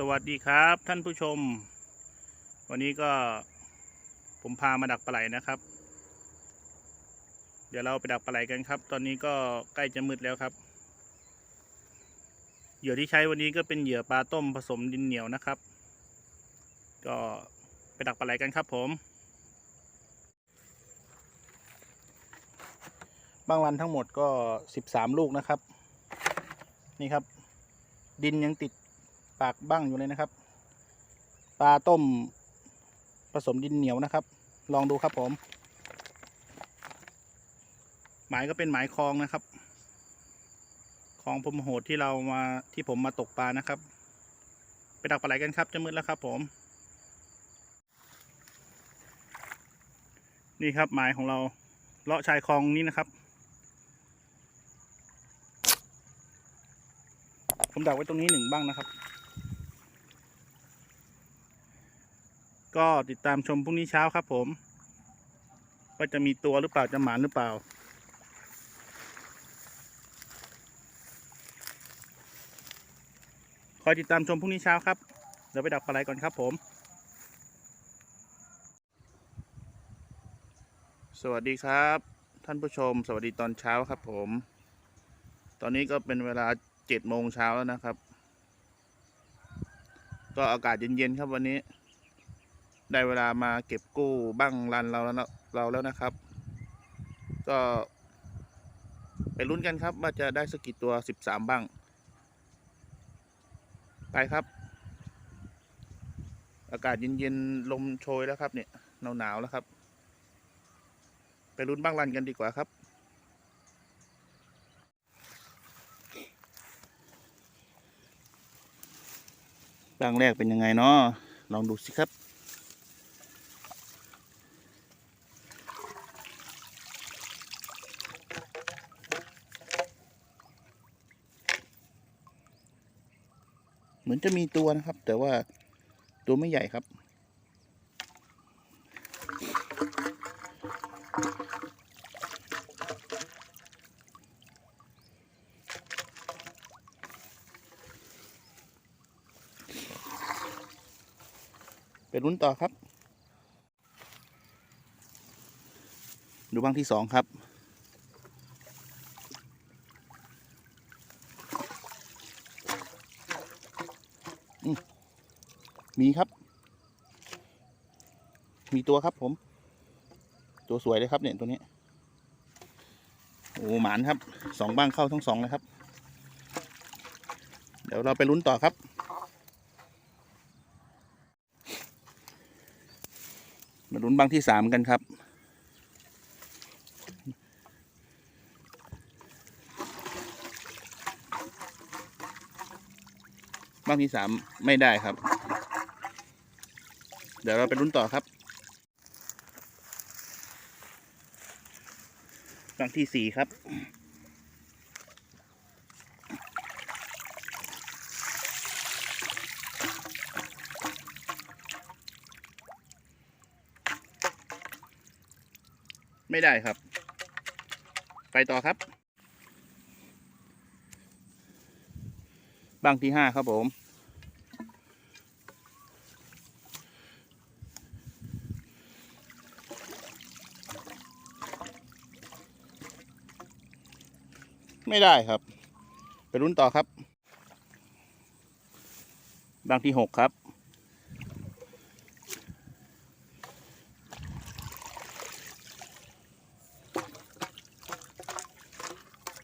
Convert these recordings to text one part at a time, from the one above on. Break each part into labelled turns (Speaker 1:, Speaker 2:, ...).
Speaker 1: สวัสดีครับท่านผู้ชม วันนี้ก็ผมพามาดักปลาไหลนะครับ เดี๋ยวเราไปดักปลาไหลกันครับ ตอนนี้ก็ใกล้จะมืดแล้วครับ เหยื่อที่ใช้วันนี้ก็เป็นเหยื่อปลาต้มผสมดินเหนียวนะครับ ก็ไปดักปลาไหลกันครับผม บางวันทั้งหมดก็สิบสามลูกนะครับ นี่ครับ ดินยังติด ปากบ้างอยู่เลยนะครับ ปลาต้มผสมดินเหนียวนะครับ ลองดูครับผม หมายก็เป็นหมายคลองนะครับคลองพมโหดที่เรามาที่ผมมาตกปลานะครับ ไปดักปลาไหลกันครับจะมืดแล้วครับ ผม นี่ครับหมายของเราเลาะชายคลองนี้นะครับ ผมดักไว้ตรงนี้หนึ่งบ้างนะครับ ก็ติดตามชมพรุ่งนี้เช้าครับผมว่าจะมีตัวหรือเปล่าจะหมานหรือเปล่า คอยติดตามชมพรุ่งนี้เช้าครับเดี๋ยวไปดักปลาไหลก่อนครับผม สวัสดีครับ ท่านผู้ชม สวัสดีตอนเช้าครับผม ตอนนี้ก็เป็นเวลาเจ็ดโมงเช้าแล้วนะครับ ก็อากาศเย็นๆครับวันนี้ ได้เวลามาเก็บกู้บ้างรันเราแล้วนะเราแล้วนะครับ ก็ไปลุ้นกันครับ ว่าจะได้สกกี่ตัวสิบสามบ้าง ไปครับ อากาศเย็นๆลมโชยแล้วครับเนี่ยหนาวๆแล้วครับ ไปลุ้นบ้างรันกันดีกว่าครับบ้างแรกเป็นยังไงเนาะลองดูสิครับ เหมือนจะมีตัวนะครับ แต่ว่าตัวไม่ใหญ่ครับ ไปลุ้นต่อครับ ดูบ้างที่สองครับ มีครับ มีตัวครับผม ตัวสวยเลยครับเนี่ยตัวนี้ โอ้หมานครับสองบ้างเข้าทั้งสองเลยครับ เดี๋ยวเราไปลุ้นต่อครับ มาลุ้นบ้างที่สามกันครับบ้างที่สามไม่ได้ครับ เดี๋ยวเราไปลุ้นต่อครับบ้งที่สี่ครับ ไม่ได้ครับ ไปต่อครับบ้างที่ห้าครับผม ไม่ได้ครับ ไปรุ่นต่อครับบ้งที่หกครับ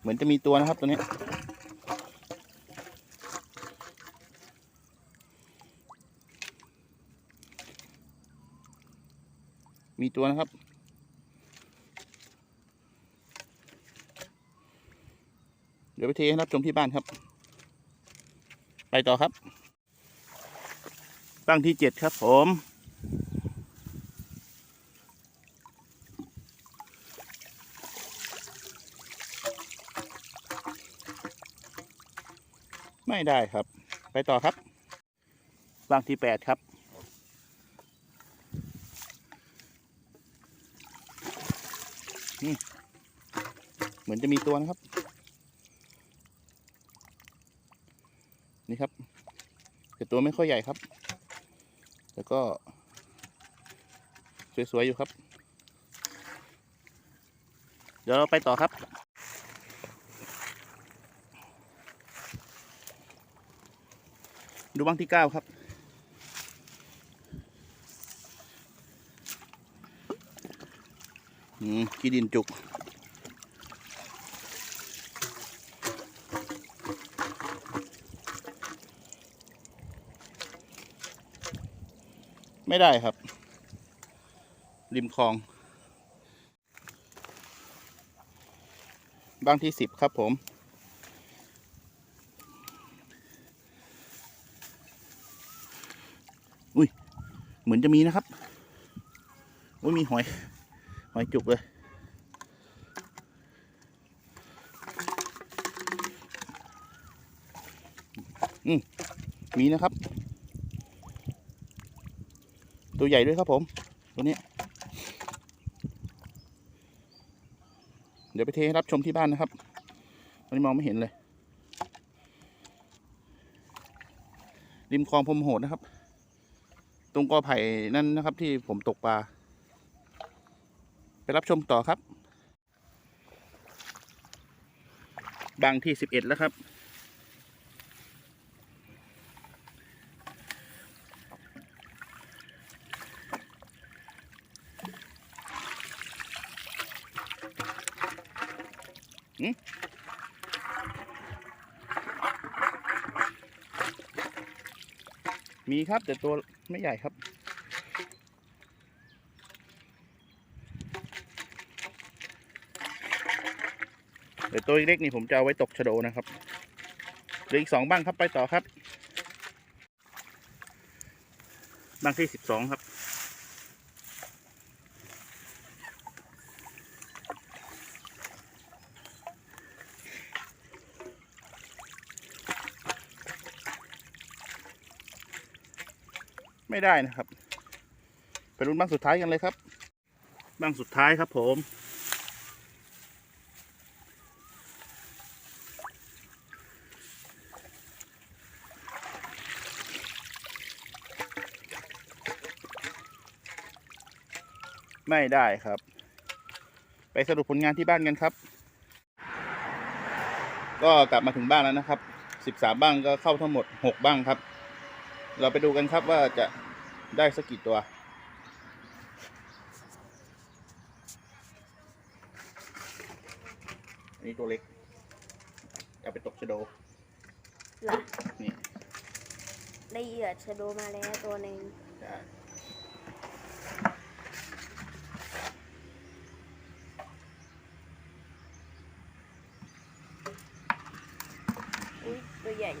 Speaker 1: เหมือนจะมีตัวนะครับตัวนี้มีตัวนะครับ เดี๋ยวไปเทให้รับชมที่บ้านครับ ไปต่อครับ ตั้งที่เจ็ดครับผมไม่ได้ครับ ไปต่อครับบ้างที่แปดครับ เหมือนจะมีตัวนะครับ นี่ครับ แต่ตัวไม่ค่อยใหญ่ครับ แต่ก็ สวย ๆ อยู่ครับ เดี๋ยวเราไปต่อครับ ดูบ้างที่เก้าครับอืมขี้ดินจุก ไม่ได้ครับ ริมคลอง บ้างที่สิบครับผม อุ้ย เหมือนจะมีนะครับ อุ้ย มีหอย หอยจุกเลยอืมมีนะครับ ตัวใหญ่ด้วยครับผมตัวนี้ เดี๋ยวไปเทให้รับชมที่บ้านนะครับตอนนี้มองไม่เห็นเลย ริมคลองพรมโหดนะครับ ตรงกอไผ่นั่นนะครับ ที่ผมตกปลา ไปรับชมต่อครับ บางที่สิบเอ็ดแล้วครับ มีครับแต่ตัวไม่ใหญ่ครับ เดี๋ยวตัวเล็กนี่ผมจะเอาไว้ตกชะโดนะครับเหลืออีกสองบ้างครับไปต่อครับ บ้างที่สิบสองครับ ไม่ได้นะครับ ไปรุ่นบ้างสุดท้ายกันเลยครับ บ้างสุดท้ายครับผมไม่ได้ครับ ไปสรุปผลงานที่บ้านกันครับ ก็กลับมาถึงบ้านแล้วนะครับสิบสามบ้างก็เข้าทั้งหมดหกบ้างครับ เราไปดูกันครับว่าจะได้สักกี่ตัว อันนี้ตัวเล็กเอาไปตกชะโด
Speaker 2: เหรอ
Speaker 1: นี่
Speaker 2: ได้เหยื่อชะโดมาแล้วตัวหนึ่ง
Speaker 1: ได้
Speaker 2: อุ้ยตัวใหญ่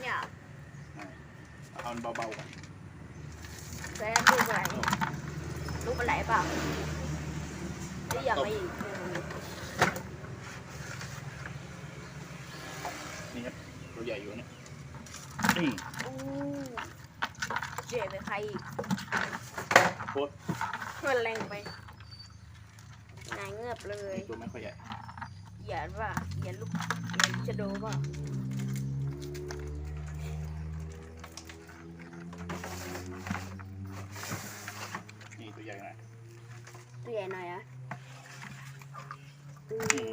Speaker 2: เนี่ย
Speaker 1: เอามันเบาๆก่อน
Speaker 2: แซมลูกอะไรลูกอะไรเปล่าได้อย่างไรอีก
Speaker 1: นี่ครับตัวใหญ่อยู่เนี่ยนี่
Speaker 2: อู้เจ๋ไปใครอีก
Speaker 1: โคตร
Speaker 2: มันแรงไปนายเงือบเลย
Speaker 1: ตัวไม่ค่อยใหญ่
Speaker 2: อย่าว่าอย่าลูกอย่าชะโดเปล่
Speaker 1: ก่หน่อย
Speaker 2: อะอุ้ย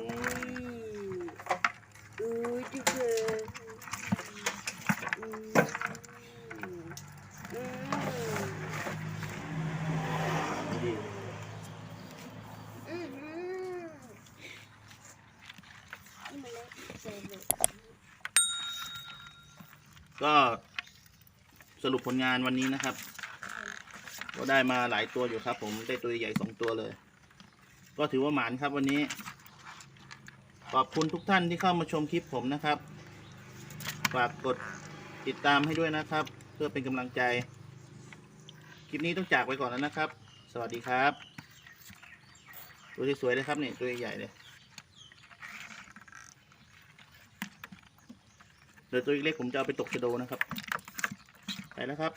Speaker 2: อุ้ยจุ๊บเลยอืมอืม
Speaker 1: ดี
Speaker 2: อืมอืมนี่มันเล็กเกินเลย
Speaker 1: ก็สรุปผลงานวันนี้นะครับ ก็ได้มาหลายตัวอยู่ครับ ผมได้ตัวใหญ่สองตัวเลย ก็ถือว่าหมานครับวันนี้ ขอบคุณทุกท่านที่เข้ามาชมคลิปผมนะครับ ฝากกดติดตามให้ด้วยนะครับ เพื่อเป็นกำลังใจ คลิปนี้ต้องจากไปก่อนแล้วนะครับ สวัสดีครับ ตัวที่สวยเลยครับเนี่ยตัวใหญ่ๆเลยเดี๋ยวตัวเล็กผมจะเอาไปตกชะโดนะครับ ไปแล้วครับ